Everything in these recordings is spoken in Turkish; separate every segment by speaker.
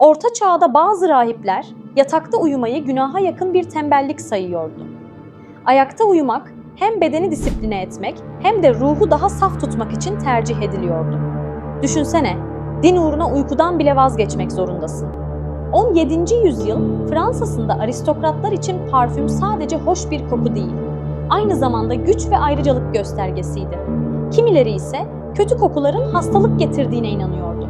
Speaker 1: Orta çağda bazı rahipler yatakta uyumayı günaha yakın bir tembellik sayıyordu. Ayakta uyumak hem bedeni disipline etmek hem de ruhu daha saf tutmak için tercih ediliyordu. Düşünsene, din uğruna uykudan bile vazgeçmek zorundasın. 17. yüzyıl Fransa'sında aristokratlar için parfüm sadece hoş bir koku değil, aynı zamanda güç ve ayrıcalık göstergesiydi. Kimileri ise kötü kokuların hastalık getirdiğine inanıyordu.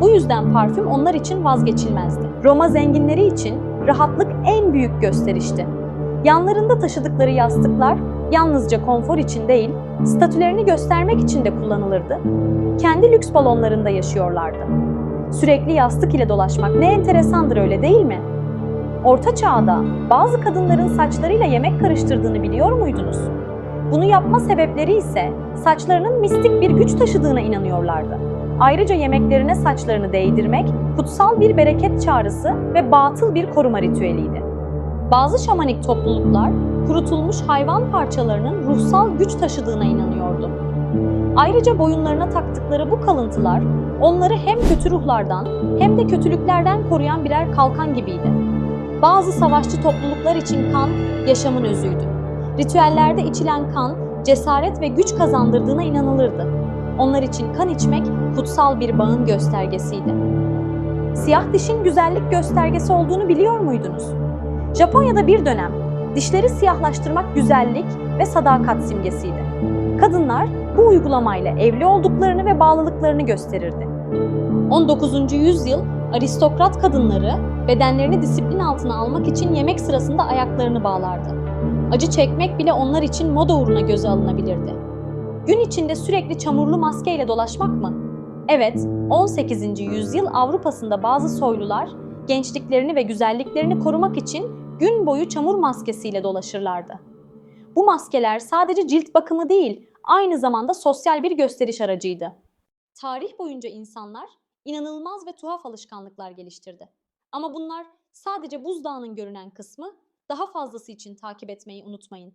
Speaker 1: Bu yüzden parfüm onlar için vazgeçilmezdi. Roma zenginleri için rahatlık en büyük gösterişti. Yanlarında taşıdıkları yastıklar yalnızca konfor için değil, statülerini göstermek için de kullanılırdı. Kendi lüks balonlarında yaşıyorlardı. Sürekli yastık ile dolaşmak ne enteresandır öyle değil mi? Orta çağda bazı kadınların saçlarıyla yemek karıştırdığını biliyor muydunuz? Bunu yapma sebepleri ise saçlarının mistik bir güç taşıdığına inanıyorlardı. Ayrıca yemeklerine saçlarını değdirmek kutsal bir bereket çağrısı ve batıl bir koruma ritüeliydi. Bazı şamanik topluluklar kurutulmuş hayvan parçalarının ruhsal güç taşıdığına inanıyordu. Ayrıca boyunlarına taktıkları bu kalıntılar onları hem kötü ruhlardan hem de kötülüklerden koruyan birer kalkan gibiydi. Bazı savaşçı topluluklar için kan yaşamın özüydü. Ritüellerde içilen kan cesaret ve güç kazandırdığına inanılırdı. Onlar için kan içmek kutsal bir bağın göstergesiydi. Siyah dişin güzellik göstergesi olduğunu biliyor muydunuz? Japonya'da bir dönem dişleri siyahlaştırmak güzellik ve sadakat simgesiydi. Kadınlar bu uygulamayla evli olduklarını ve bağlılıklarını gösterirdi. 19. yüzyıl aristokrat kadınları bedenlerini disiplin altına almak için yemek sırasında ayaklarını bağlardı. Acı çekmek bile onlar için moda uğruna göze alınabilirdi. Gün içinde sürekli çamurlu maskeyle dolaşmak mı? Evet, 18. yüzyıl Avrupa'sında bazı soylular gençliklerini ve güzelliklerini korumak için gün boyu çamur maskesiyle dolaşırlardı. Bu maskeler sadece cilt bakımı değil, aynı zamanda sosyal bir gösteriş aracıydı. Tarih boyunca insanlar inanılmaz ve tuhaf alışkanlıklar geliştirdi. Ama bunlar sadece buzdağının görünen kısmı, daha fazlası için takip etmeyi unutmayın.